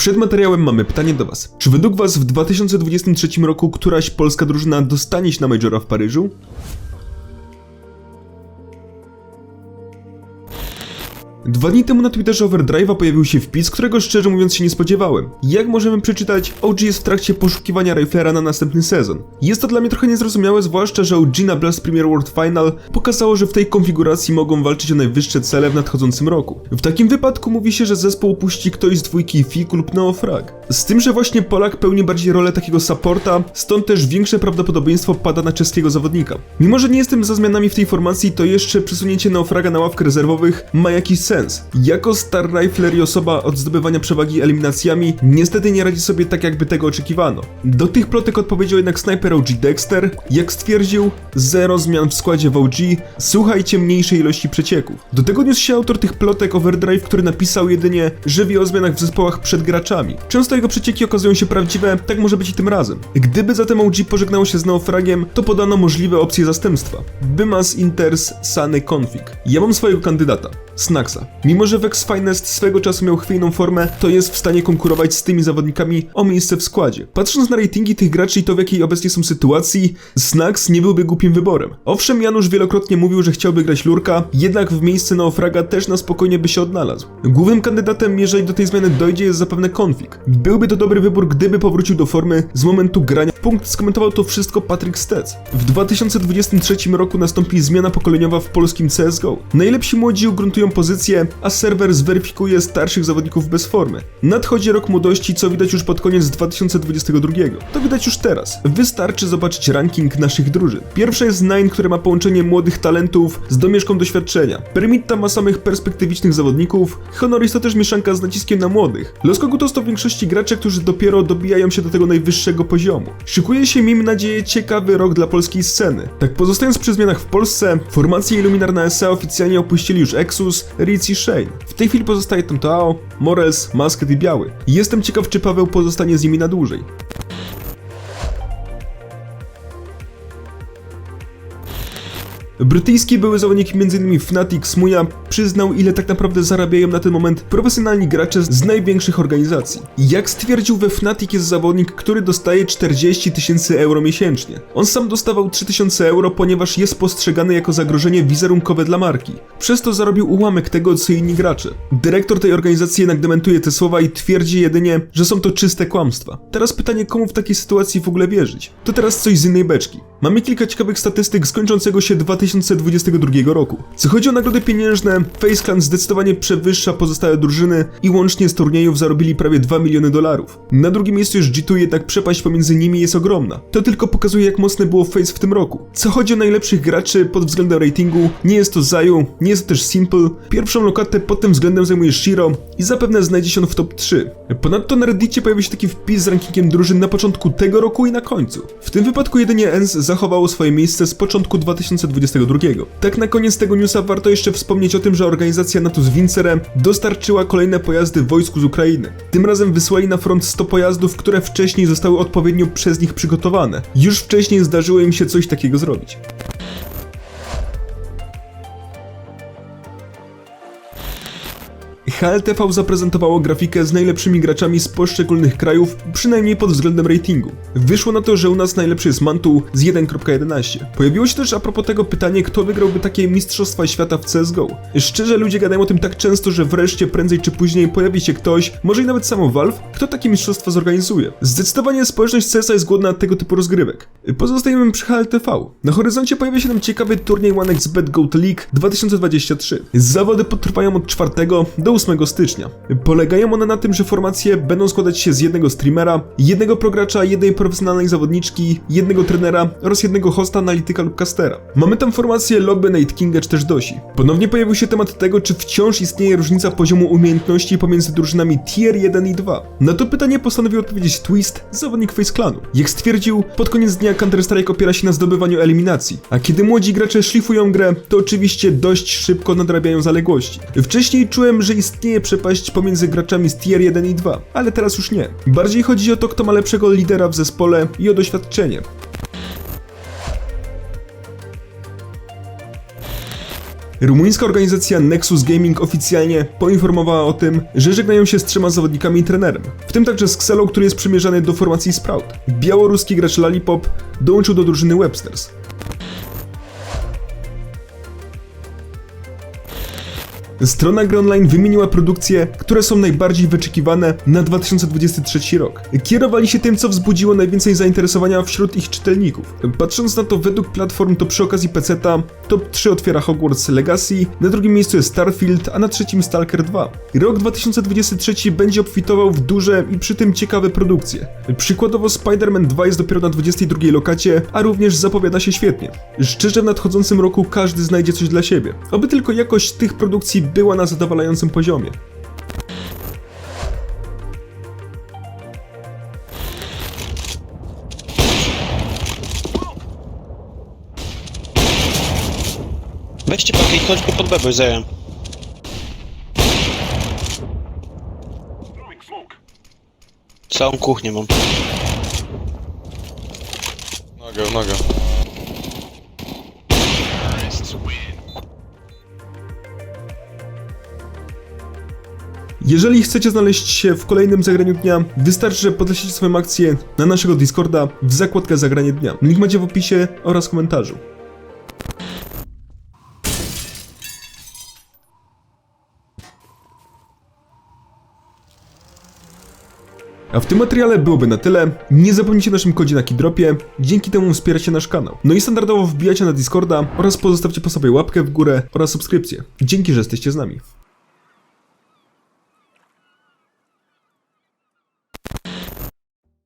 Przed materiałem mamy pytanie do Was. Czy według Was w 2023 roku któraś polska drużyna dostanie się na Majora w Paryżu? Dwa dni temu na Twitterze Overdrive'a pojawił się wpis, którego szczerze mówiąc się nie spodziewałem. Jak możemy przeczytać, OG jest w trakcie poszukiwania Riflera na następny sezon. Jest to dla mnie trochę niezrozumiałe, zwłaszcza, że OG na Blast Premier World Final pokazało, że w tej konfiguracji mogą walczyć o najwyższe cele w nadchodzącym roku. W takim wypadku mówi się, że zespół puści ktoś z dwójki Fiku lub Neofrag. Z tym, że właśnie Polak pełni bardziej rolę takiego supporta, stąd też większe prawdopodobieństwo pada na czeskiego zawodnika. Mimo, że nie jestem za zmianami w tej formacji, to jeszcze przesunięcie Neofraga na ławkę rezerwowych ma jakiś sens. Jako Star Rifler i osoba od zdobywania przewagi eliminacjami, niestety nie radzi sobie tak jakby tego oczekiwano. Do tych plotek odpowiedział jednak snajper OG Dexter, jak stwierdził, zero zmian w składzie w OG, słuchajcie mniejszej ilości przecieków. Do tego niósł się autor tych plotek Overdrive, który napisał jedynie, że wie o zmianach w zespołach przed graczami. Często jego przecieki okazują się prawdziwe, tak może być i tym razem. Gdyby zatem OG pożegnało się z Neofragiem, to podano możliwe opcje zastępstwa. Bymas Inters Sany Config. Ja mam swojego kandydata. Snacksa. Mimo, że Vex Finest swego czasu miał chwiejną formę, to jest w stanie konkurować z tymi zawodnikami o miejsce w składzie. Patrząc na ratingi tych graczy i to w jakiej obecnie są sytuacji, Snacks nie byłby głupim wyborem. Owszem, Janusz wielokrotnie mówił, że chciałby grać Lurka, jednak w miejsce Neofraga też na spokojnie by się odnalazł. Głównym kandydatem, jeżeli do tej zmiany dojdzie, jest zapewne Config. Byłby to dobry wybór, gdyby powrócił do formy z momentu grania. Punkt skomentował to wszystko Patrick Stec. W 2023 roku nastąpi zmiana pokoleniowa w polskim CSGO. Najlepsi młodzi ugruntują pozycję, a serwer zweryfikuje starszych zawodników bez formy. Nadchodzi rok młodości, co widać już pod koniec 2022. To widać już teraz. Wystarczy zobaczyć ranking naszych drużyn. Pierwsza jest Nine, które ma połączenie młodych talentów z domieszką doświadczenia. Permitta ma samych perspektywicznych zawodników, Honoris to też mieszanka z naciskiem na młodych. Los Kogutos to w większości gracze, którzy dopiero dobijają się do tego najwyższego poziomu. Szykuje się, miejmy nadzieję, ciekawy rok dla polskiej sceny. Tak pozostając przy zmianach w Polsce, formację Illuminar na SA oficjalnie opuścili już Exus, Ritz i Shane. W tej chwili pozostaje tam Tao, Morels, Masket i Biały. Jestem ciekaw, czy Paweł pozostanie z nimi na dłużej. Brytyjski były zawodnik m.in. Fnatic Smuja przyznał ile tak naprawdę zarabiają na ten moment profesjonalni gracze z największych organizacji. Jak stwierdził we Fnatic jest zawodnik, który dostaje 40 tysięcy euro miesięcznie. On sam dostawał 3000 euro, ponieważ jest postrzegany jako zagrożenie wizerunkowe dla marki. Przez to zarobił ułamek tego, co inni gracze. Dyrektor tej organizacji jednak dementuje te słowa i twierdzi jedynie, że są to czyste kłamstwa. Teraz pytanie, komu w takiej sytuacji w ogóle wierzyć? To teraz coś z innej beczki. Mamy kilka ciekawych statystyk z kończącego się 2022 roku. Co chodzi o nagrody pieniężne, Face Clan zdecydowanie przewyższa pozostałe drużyny i łącznie z turniejów zarobili prawie 2 miliony dolarów. Na drugim miejscu jest G2, jednak przepaść pomiędzy nimi jest ogromna. To tylko pokazuje jak mocne było Face w tym roku. Co chodzi o najlepszych graczy pod względem ratingu, nie jest to Zayu, nie jest to też Simple. Pierwszą lokatę pod tym względem zajmuje Shiro i zapewne znajdzie się on w top 3. Ponadto na Reddicie pojawił się taki wpis z rankingiem drużyn na początku tego roku i na końcu. W tym wypadku jedynie ENS zachowało swoje miejsce z początku 2022. Tak na koniec tego newsa warto jeszcze wspomnieć o tym, że organizacja Natus Vincere dostarczyła kolejne pojazdy wojsku z Ukrainy. Tym razem wysłali na front 100 pojazdów, które wcześniej zostały odpowiednio przez nich przygotowane. Już wcześniej zdarzyło im się coś takiego zrobić. HLTV zaprezentowało grafikę z najlepszymi graczami z poszczególnych krajów, przynajmniej pod względem ratingu. Wyszło na to, że u nas najlepszy jest Mantu z 1.11. Pojawiło się też a propos tego pytanie, kto wygrałby takie Mistrzostwa Świata w CSGO. Szczerze, ludzie gadają o tym tak często, że wreszcie prędzej czy później pojawi się ktoś, może i nawet samo Valve, kto takie mistrzostwa zorganizuje. Zdecydowanie społeczność CS jest głodna tego typu rozgrywek. Pozostajemy przy HLTV. Na horyzoncie pojawia się nam ciekawy turniej OneXBet Goat League 2023. Zawody potrwają od 4 do 8 stycznia. Polegają one na tym, że formacje będą składać się z jednego streamera, jednego progracza, jednej profesjonalnej zawodniczki, jednego trenera oraz jednego hosta, analityka lub castera. Mamy tam formację Lobby, Night Kinga czy też Dosi. Ponownie pojawił się temat tego, czy wciąż istnieje różnica poziomu umiejętności pomiędzy drużynami Tier 1 i 2. Na to pytanie postanowił odpowiedzieć Twist, zawodnik Face Clanu. Jak stwierdził, pod koniec dnia Counter-Strike opiera się na zdobywaniu eliminacji, a kiedy młodzi gracze szlifują grę, to oczywiście dość szybko nadrabiają zaległości. Wcześniej czułem, że istnieje istnieje przepaść pomiędzy graczami z tier 1 i 2, ale teraz już nie. Bardziej chodzi o to, kto ma lepszego lidera w zespole i o doświadczenie. Rumuńska organizacja Nexus Gaming oficjalnie poinformowała o tym, że żegnają się z trzema zawodnikami i trenerem, w tym także z Xelo, który jest przymierzany do formacji Sprout. Białoruski gracz Lollipop dołączył do drużyny Websters. Strona Gry Online wymieniła produkcje, które są najbardziej wyczekiwane na 2023 rok. Kierowali się tym, co wzbudziło najwięcej zainteresowania wśród ich czytelników. Patrząc na to według platform, to przy okazji PC-ta top 3 otwiera Hogwarts Legacy, na drugim miejscu jest Starfield, a na trzecim Stalker 2. Rok 2023 będzie obfitował w duże i przy tym ciekawe produkcje. Przykładowo Spider-Man 2 jest dopiero na 22 lokacie, a również zapowiada się świetnie. Szczerze w nadchodzącym roku każdy znajdzie coś dla siebie. Oby tylko jakość tych produkcji była na zadowalającym poziomie. Weźcie pakę i chodźmy pod B, bo już zająłem. Całą kuchnię mam. Nogę, nogę. Jeżeli chcecie znaleźć się w kolejnym zagraniu dnia, wystarczy, że podlecicie swoją akcję na naszego Discorda w zakładkę Zagranie Dnia. Link macie w opisie oraz komentarzu. A w tym materiale byłoby na tyle. Nie zapomnijcie o naszym kodzie na Kidropie, dzięki temu wspieracie nasz kanał. No i standardowo wbijacie na Discorda oraz pozostawcie po sobie łapkę w górę oraz subskrypcję. Dzięki, że jesteście z nami.